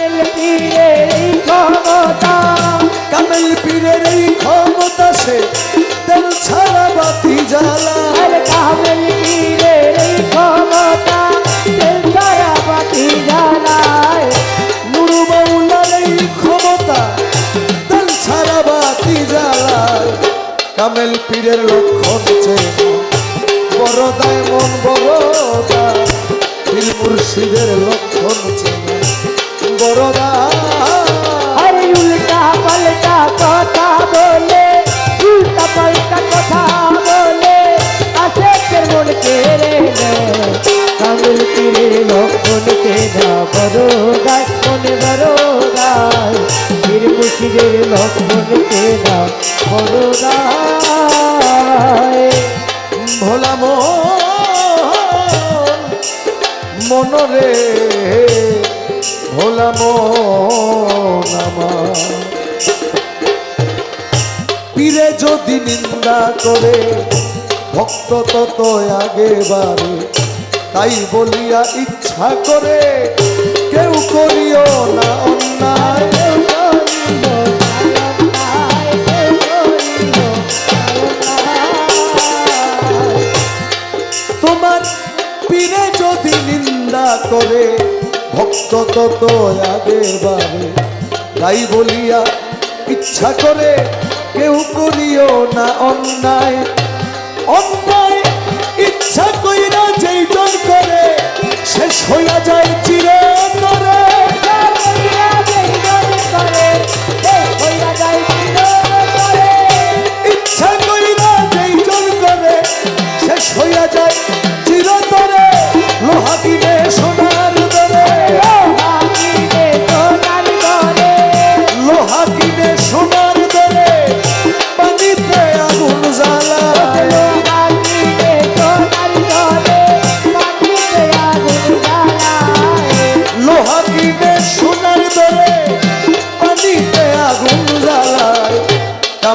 কামেল পীরের এই ক্ষমতা কামেল পীরের এই ক্ষমতা সে তেল ছাড়া বাতি জ্বালা। কামেল পীরের এই ক্ষমতা তেল ছাড়া বাতি জ্বালায়। নুরু বাউলার এই ক্ষমতা তেল ছাড়া বাতি জ্বালায়। কামেল পীরের লক্ষণ চেনা বড় দায় মন বড় পীর মুর্শিদের লক্ষণ কেনা বড় গায়, মনে গায়। পীর মুর্শিদের লক্ষণ বড় গায়। ভোলা মন মনরে ভোলা মন আমার। পীরে যদি নিন্দা করে, ভক্ত তত আগে বাড়ে। তাই বলিয়া ইচ্ছা করে কেউ করিও না তোমার পীরে যদি নিন্দা করে, ভক্ত তত আগে বাড়ে তাই বলিয়া ইচ্ছা করে কেউ করিও না অন্যায় অন্যায় ইচ্ছা কইরা যেই জন করে শেষ হইয়া যায় চিরতরে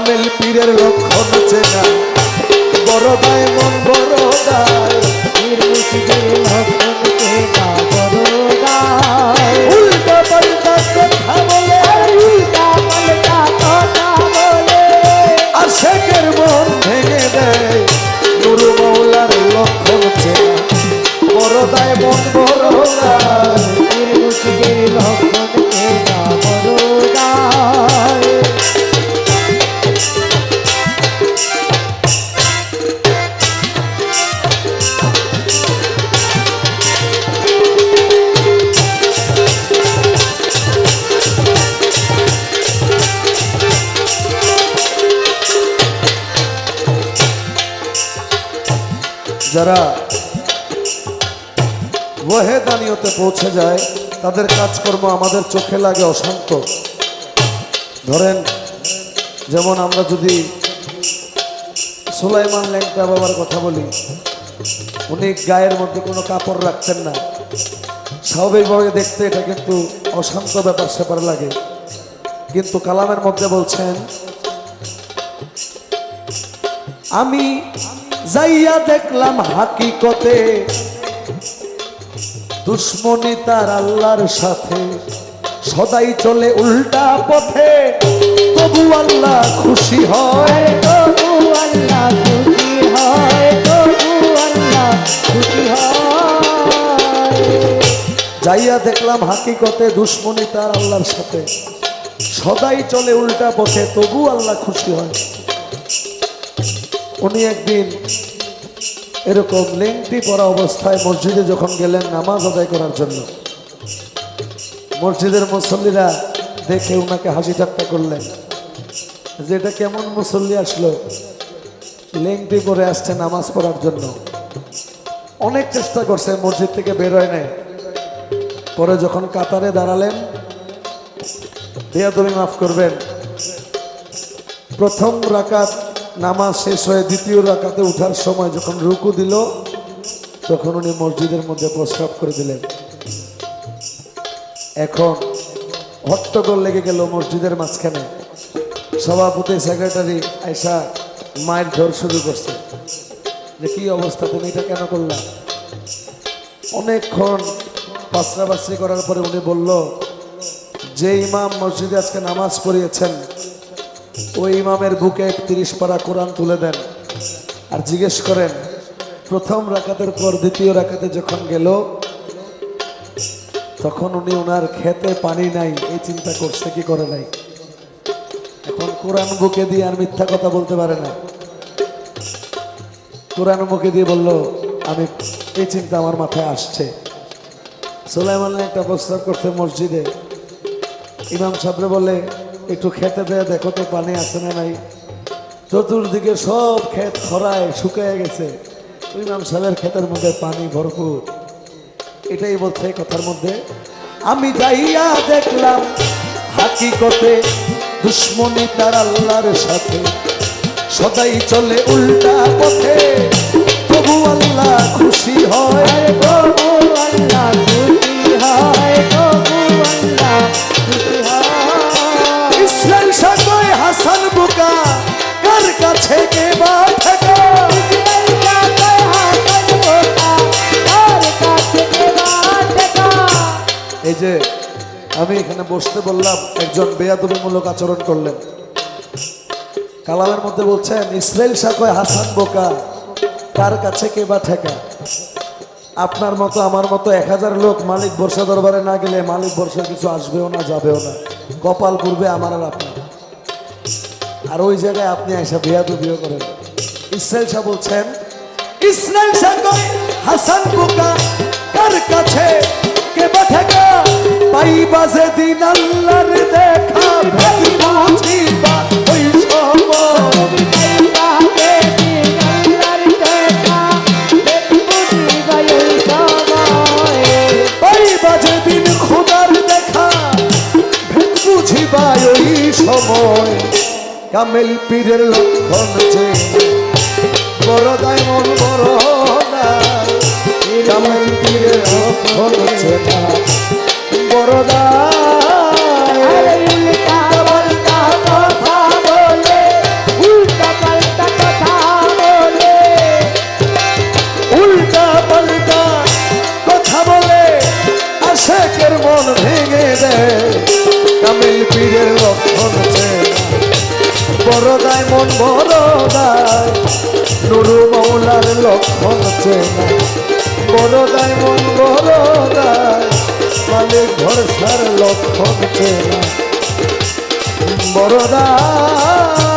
কামেল পীরের লক্ষণ চেনা বড় ভাই মন বড় দায় উল্টা যারা ওহেদানিয়তে পৌঁছে যায়, তাদের কাজকর্ম আমাদের চোখে লাগে অশান্ত। ধরেন, যেমন আমরা যদি সুলাইমান ল্যাংটা বাবার কথা বলি, উনি গায়ের মধ্যে কোনো কাপড় রাখতেন না। স্বাভাবিকভাবে দেখতে এটা কিন্তু অশান্ত ব্যাপার, সেপার লাগে। কিন্তু কালামের মধ্যে বলছেন, আমি যাইয়া দেখলাম হাকিকতে দুশ্মনী তার আল্লাহর সাথে। সদাই চলে উল্টা পথে। তবু আল্লাহ খুশি হয় যাইয়া দেখলাম হাকিকতে দুশ্মনী তার আল্লাহর সাথে। সদাই চলে উল্টা পথে, তবু আল্লাহ খুশি হয়। উনি একদিন এরকম লেংটি পরা অবস্থায় মসজিদে যখন গেলেন নামাজ আদায় করার জন্য, মসজিদের মুসল্লিরা দেখে ওনাকে হাসি ঠাট্টা করলেন। যে এটা কেমন মুসল্লি আসলো? লেংটি পরে আসছে নামাজ পড়ার জন্য। অনেক চেষ্টা করছে, মসজিদ থেকে বের হয় নাই। পরে যখন কাতারে দাঁড়ালেন দিয়া তুমি মাফ করবেন। প্রথম রাকাত নামাজ শেষ হয়ে দ্বিতীয় রাকাতে উঠার সময় যখন রুকু দিল, তখন উনি মসজিদের মধ্যে প্রস্রাব করে দিলেন। এখন হট্টগোল লেগে গেল মসজিদের মাঝখানে। সভাপতি, সেক্রেটারি আয়সা মায়ের ধর শুরু করছে। যে কি অবস্থা, তুমি এটা কেন করলাম অনেকক্ষণ পাসরাবাসরি করার পরে উনি বলল, যে ইমাম মসজিদে আজকে নামাজ পড়িয়েছেন ওই ইমামের বুকে তিরিশ পারা কোরআন তুলে দেন। আর জিজ্ঞেস করেন, প্রথম রাকাতের পর দ্বিতীয় রাকাতে যখন গেল, তখন উনি ওনার খেতে পানি নাই, এই চিন্তা করছে, কি করে নাই? এখন কোরআন বুকে দিয়ে আর মিথ্যা কথা বলতে পারে না। কোরআন মুখে দিয়ে বলল, আমি, এই চিন্তা আমার মাথায় আসছে। সোলাইমান একটা প্রস্তাব করতে মসজিদে। ইমাম সাহেবরে বলে একটু খেতে দেয় দেখো তো পানি আছে না নাই। চতুর্দিকে সব ক্ষেত খরায় শুকিয়ে গেছে। ইমাম সাহেবের ক্ষেতের মধ্যে পানি ভরপুর। এটাই বলছে কথার মধ্যে। আমি যাইয়া দেখলাম হাকি হাকিকতে দুশ্মনী তার আল্লাহর সাথে। সদাই চলে উল্টা পথে, তবু আল্লাহ খুশি হয়। এই যে আমি এখানে বসতে বললাম, একজন বেয়াদবিমূলক আচরণ করলেন। কালামের মধ্যে বলছেন ইসরায়েল সাকয় হাসান বোকা, কার কাছে কে বা ঠেকা? আপনার মতো, আমার মতো এক হাজার লোক মালিক বর্ষা দরবারে না গেলে মালিক বর্ষার কিছু আসবেও না, যাবেও না। কপাল পূর্বে আমার আর আপনার। আর ওই জায়গায় আপনি এসে বিয়াদু বিয়ে করেন। ইসরায়েল শাহ বলছেন ইসরায়েল শাহ হাসান বোকা তার কাছে কে বা ঠেকা পাই বাজে আল্লাহর দেখা ভেদ বুঝিবা ওই সময়। সময়। কামেল পীরের লক্ষণ যে বড় দায় মন বড় উল্টা পাল্টা কথা বলে আশেকের মন ভেঙে দেয়? কামিল পীরের লক্ষণ যে বড় মন বড় দায় নুরু মৌলার লক্ষণ চেনা বড় দায় মন বড় দায় মালিক ভরসার লক্ষণ চেনা। বড় দায়